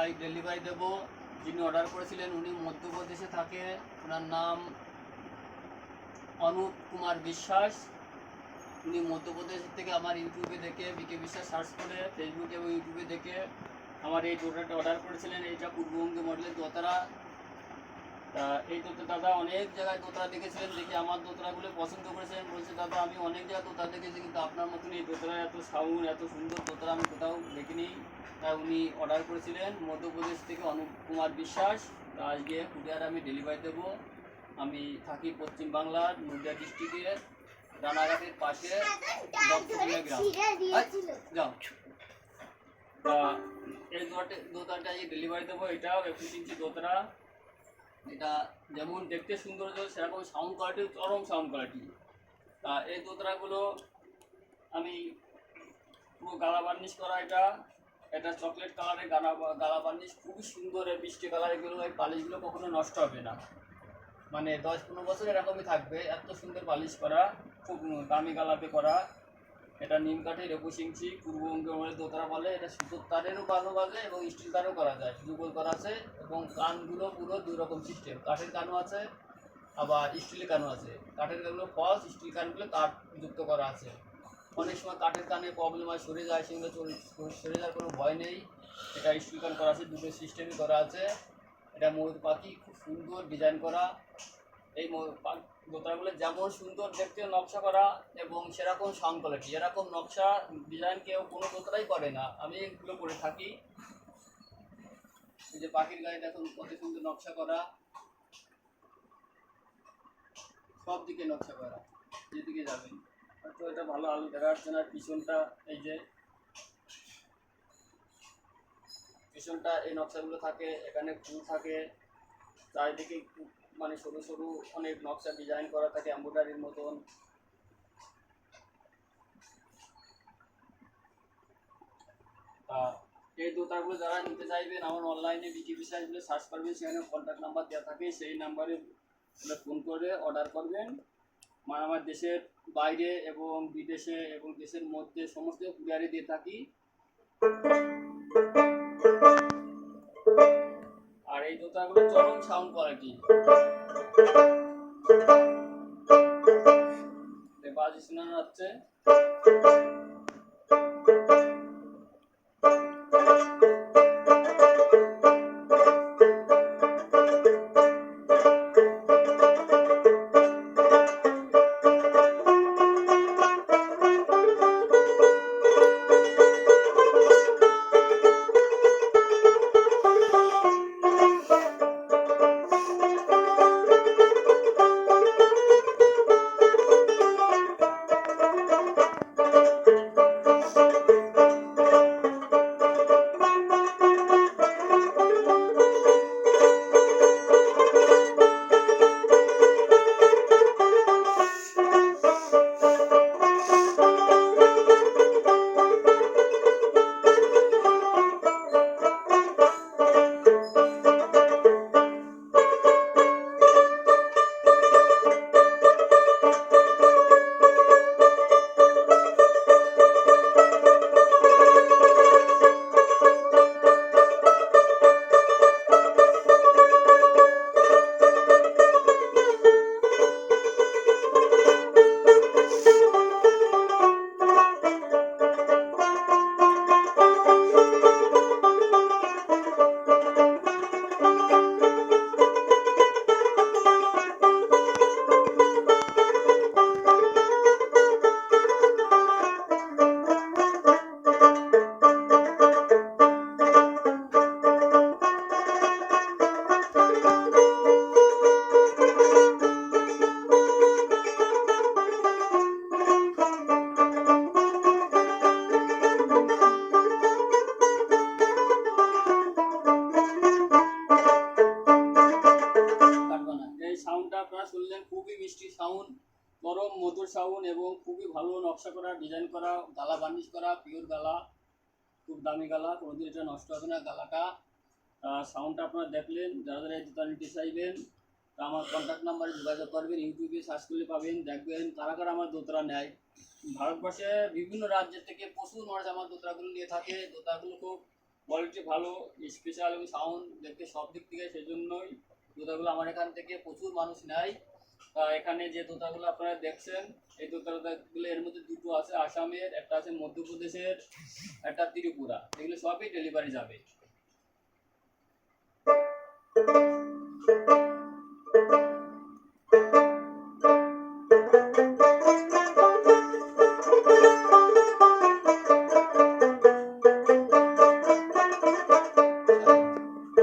I delivery দেবো। যিনি order করেছিলেন, উনি মধ্যপ্রদেশে থাকে। ওনার নাম অনুপ কুমার বিশ্বাস। উনি মধ্যপ্রদেশ থেকে আমার ইউটিউবে দেখে বিকে বিশ্বাস সার্চ করে ফেসবুকে এবং ইউটিউবে দেখে আমার এই দোতারাটা অর্ডার করেছিলেন। এইটা পূর্ববঙ্গে মডেলের দোতারা তা এই দোতা দাদা অনেক জায়গায় দোতারা দেখেছিলেন, দেখে আমার দোতারাগুলো পছন্দ করেছেন। বলছে, দাদা, আমি অনেক জায়গায় দোতারা দেখেছি, কিন্তু আপনার মতন এই দোতারা এত সাউন্ড এত সুন্দর দোতারা আমি কোথাও দেখিনি। তাই উনি অর্ডার করেছিলেন। মধ্যপ্রদেশ থেকে অনুপ কুমার বিশ্বাস। তা আজকে কুরিয়ার আমি ডেলিভারি দেবো। আমি থাকি পশ্চিম বাংলার নদিয়া ডিস্ট্রিক্টের রানাঘাটের পাশে যাও। তা এই দোতারটা আজকে ডেলিভারি দেবো। এটাও একুশ ইঞ্চি দোতরা। এটা যেমন দেখতে সৌন্দর্য, সেরকম সাউন্ড কোয়ালিটি চরম সাউন্ড কোয়ালিটি তা এই দোতরাগুলো আমি পুরো গালা বার্নিশ করা এটা। এটা চকলেট কালারের গালা গালা বার্নিশ খুবই সুন্দর এই মিষ্টি কালার এগুলো, এই পালিশগুলো কখনো নষ্ট হবে না। মানে দশ পনেরো বছর এরকমই থাকবে, এত সুন্দর পালিশ করা, খুব দামি গালাপে করা। এটা নিম কাঠের একুশ ইঞ্চি পূর্ববঙ্গের মধ্যে দোতারা বলে, এটা সুতোর তারেরও ভালো বাজে এবং স্টিল তারও করা যায় যুগল করা আছে এবং কানগুলো পুরো দুই রকম সিস্টেম কাঠের কানও আছে, আবার স্টিলের কানও আছে। কাঠের কানগুলো ফলস স্টিল কানগুলো কাঠ যুক্ত করা আছে। অনেক সময় কাঠের কানে প্রবলেম হয়, সরে যায়, সেগুলো সরে যাওয়ার কোনো ভয় নেই। এটা স্টিল করা আছে, দুটো সিস্টেমই করা আছে। এটা ময়ূর পাখি, খুব সুন্দর ডিজাইন করা। এই দোতারাগুলো যেমন সুন্দর, দেখতে নকশা করা এবং সেরকম সাউন্ড কোয়ালিটি এরকম নকশা ডিজাইন কেউ কোনো দোতারাই করে না। আমি এগুলো করে থাকি। যে পাখির গায়ে দেখুন, কত সুন্দর নকশা করা। সব দিকে নকশা করা, যেদিকে যাবেন। হয়তো এটা ভালো আলু দেখা যাচ্ছে না পিছনটা এই যে পিছনটা এই নকশাগুলো থাকে, এখানে ফুল থাকে, চারিদিকে মানে সরু সরু অনেক নকশা ডিজাইন করা থাকে এম্ব্রয়ডারির মতন। তা এই দোতাগুলো যারা নিতে চাইবেন, আমার অনলাইনে বিকি বিষয়গুলো সার্চ করবেন, সেখানে কন্ট্যাক্ট নাম্বার দেওয়া থাকে, সেই নাম্বারে ফোন করে অর্ডার করবেন। আমার দেশের বাইরে এবং বিদেশে এবং দেশের মধ্যে সমস্ত কুরিয়ারে দিয়ে থাকি। আর এই দোতাগুলো চরম সাউন্ড কোয়ালিটি বাজি শোনা যাচ্ছে মিষ্টি নরম মধুর সাউন্ড এবং খুবই ভালো নকশা করা, ডিজাইন করা, গালা বার্নিশ করা পিওর গালা, খুব দামি গালা, কোনোদিন এটা নষ্ট হবে না গালাটা। সাউন্ডটা আপনারা দেখলেন, যারা যারা জুতা নিতে চাইবেন, তা আমার কন্ট্যাক্ট নাম্বারে যোগাযোগ করবেন ইউটিউবে সার্চ করলে পাবেন, দেখবেন কারা কারা আমার দোতরা নেয়। ভারতবর্ষে বিভিন্ন রাজ্যের থেকে প্রচুর মানুষ আমার দোতরাগুলো নিয়ে থাকে দোতরাগুলো খুব কোয়ালিটি ভালো স্পেশাল এবং সাউন্ড দেখতে সব দিক থেকে সেই জন্যই জুতাগুলো আমার এখান থেকে প্রচুর মানুষ নেয়। এখানে যে দোতাগুলো আপনারা দেখছেন, এই দোতাগুলো এর মধ্যে দুটো আছে, আসামের, একটা আছে মধ্যপ্রদেশের, একটা ত্রিপুরা। এগুলো সবই ডেলিভারি যাবে।